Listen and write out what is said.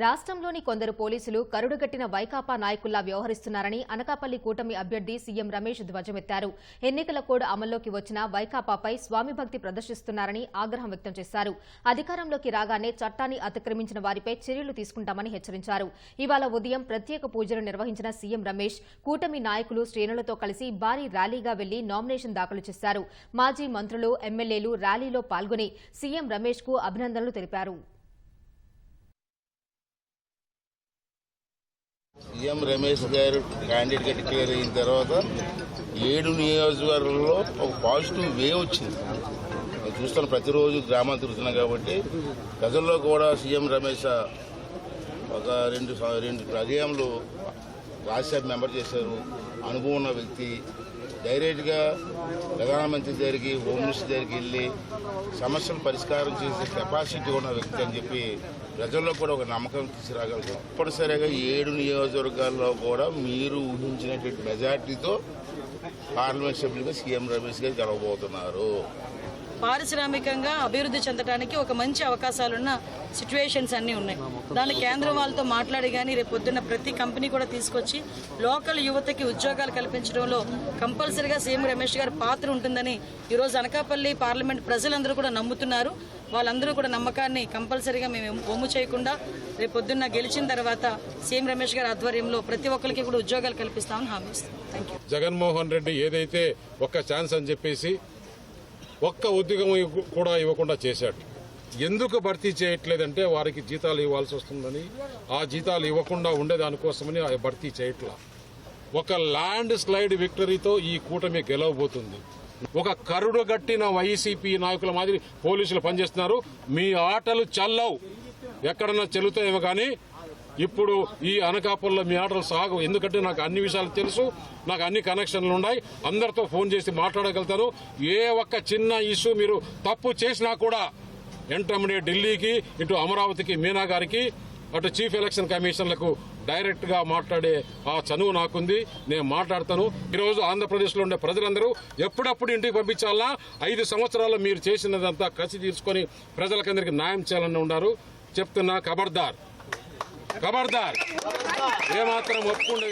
రాష్ట్రంలోని కొందరు పోలీసులు కరుడుగట్టిన వైకాపా నాయకుల్లా వ్యవహరిస్తున్నారని అనకాపల్లి కూటమి అభ్యర్థి సీఎం రమేష్ ధ్వజమెత్తారు. ఎన్నికల కోడ్ అమల్లోకి వచ్చిన వైకాపాపై స్వామి భక్తి ప్రదర్శిస్తున్నారని ఆగ్రహం వ్యక్తం చేశారు. అధికారంలోకి రాగానే చట్టాన్ని అతిక్రమించిన వారిపై చర్యలు తీసుకుంటామని హెచ్చరించారు. ఇవాళ ఉదయం ప్రత్యేక పూజలు నిర్వహించిన సీఎం రమేష్ కూటమి నాయకులు శ్రేణులతో కలిసి భారీ ర్యాలీగా వెళ్ళి నామినేషన్ దాఖలు చేశారు. మాజీ మంత్రులు ఎమ్మెల్యేలు ర్యాలీలో పాల్గొని సీఎం రమేష్కు అభినందనలు తెలిపారు. సీఎం రమేష్ గారు క్యాండిడేట్గా డిక్లేర్ అయిన తర్వాత ఏడు నియోజకవర్గంలో ఒక పాజిటివ్ వేవ్ వచ్చింది. నేను చూస్తాను ప్రతిరోజు గ్రామాలు తిరుగుతున్నాం కాబట్టి ప్రజల్లో కూడా సీఎం రమేష్ ఒక రెండు రెండు పర్యాయంలో రాజ్యసభ మెంబర్ చేశారు. అనుభవం ఉన్న వ్యక్తి. డైరెక్ట్గా ప్రధానమంత్రి దగ్గరికి హోమ్ మినిస్టర్ దగ్గరికి వెళ్ళి సమస్యలు పరిష్కారం చేసే కెపాసిటీ ఉన్న వ్యక్తి అని చెప్పి ప్రజల్లో కూడా ఒక నమ్మకం తీసుకురాగలరు. తప్పనిసరిగా ఏడు నియోజకవర్గాల్లో కూడా మీరు ఊహించినటువంటి మెజార్టీతో పార్లమెంట్ సభ్యులుగా సీఎం రమేష్ గారు గెలవబోతున్నారు. పారిశ్రామికంగా అభివృద్ధి చెందడానికి ఒక మంచి అవకాశాలున్న సిచ్యువేషన్స్ అన్నీ ఉన్నాయి. దాని కేంద్రం వాళ్ళతో మాట్లాడి కానీ రేపు పొద్దున్న ప్రతి కంపెనీ కూడా తీసుకొచ్చి లోకల్ యువతకి ఉద్యోగాలు కల్పించడంలో కంపల్సరీగా సీఎం రమేష్ గారి పాత్ర ఉంటుందని ఈరోజు అనకాపల్లి పార్లమెంట్ ప్రజలందరూ కూడా నమ్ముతున్నారు. వాళ్ళందరూ కూడా నమ్మకాన్ని కంపల్సరీగా మేము బొమ్ము చేయకుండా రేపు పొద్దున్న గెలిచిన తర్వాత సీఎం రమేష్ గారి ఆధ్వర్యంలో ప్రతి ఒక్కరికి కూడా ఉద్యోగాలు కల్పిస్తామని హామీ ఇస్తాం థ్యాంక్ యూ జగన్మోహన్ రెడ్డి ఏదైతే ఒక్క ఛాన్స్ అని చెప్పేసి ఒక్క ఉద్యోగం కూడా ఇవ్వకుండా చేశాడు. ఎందుకు భర్తీ చేయట్లేదంటే వారికి జీతాలు ఇవ్వాల్సి వస్తుందని ఆ జీతాలు ఇవ్వకుండా ఉండేదానికోసమని ఆ భర్తీ చేయట్లా. ఒక ల్యాండ్ స్లైడ్ విక్టరీతో ఈ కూటమి గెలవబోతుంది. ఒక కరుడు గట్టిన వైసీపీ నాయకుల మాదిరి పోలీసులు పనిచేస్తున్నారు. మీ ఆటలు చల్లవు. ఎక్కడన్నా చెల్లుతాయేమో కానీ ఇప్పుడు ఈ అనకాపల్లో మీ ఆటలు సాగు. ఎందుకంటే నాకు అన్ని విషయాలు తెలుసు. నాకు అన్ని కనెక్షన్లు ఉన్నాయి. అందరితో ఫోన్ చేసి మాట్లాడగలుగుతాను. ఏ ఒక్క చిన్న ఇష్యూ మీరు తప్పు చేసినా కూడా వెంటనే ఢిల్లీకి ఇటు అమరావతికి మీనా గారికి అటు చీఫ్ ఎలక్షన్ కమిషన్లకు డైరెక్ట్గా మాట్లాడే ఆ చనువు నాకుంది. నేను మాట్లాడతాను. ఈరోజు ఆంధ్రప్రదేశ్లో ఉండే ప్రజలందరూ ఎప్పుడప్పుడు ఇంటికి పంపించాలా ఐదు సంవత్సరాలు మీరు చేసినదంతా కసి తీసుకొని ప్రజలకందరికీ న్యాయం చేయాలని ఉన్నారు చెప్తున్నా ఖబర్దార్. ఖబర్దార్. ఏమాత్రం ఒప్పుకుండా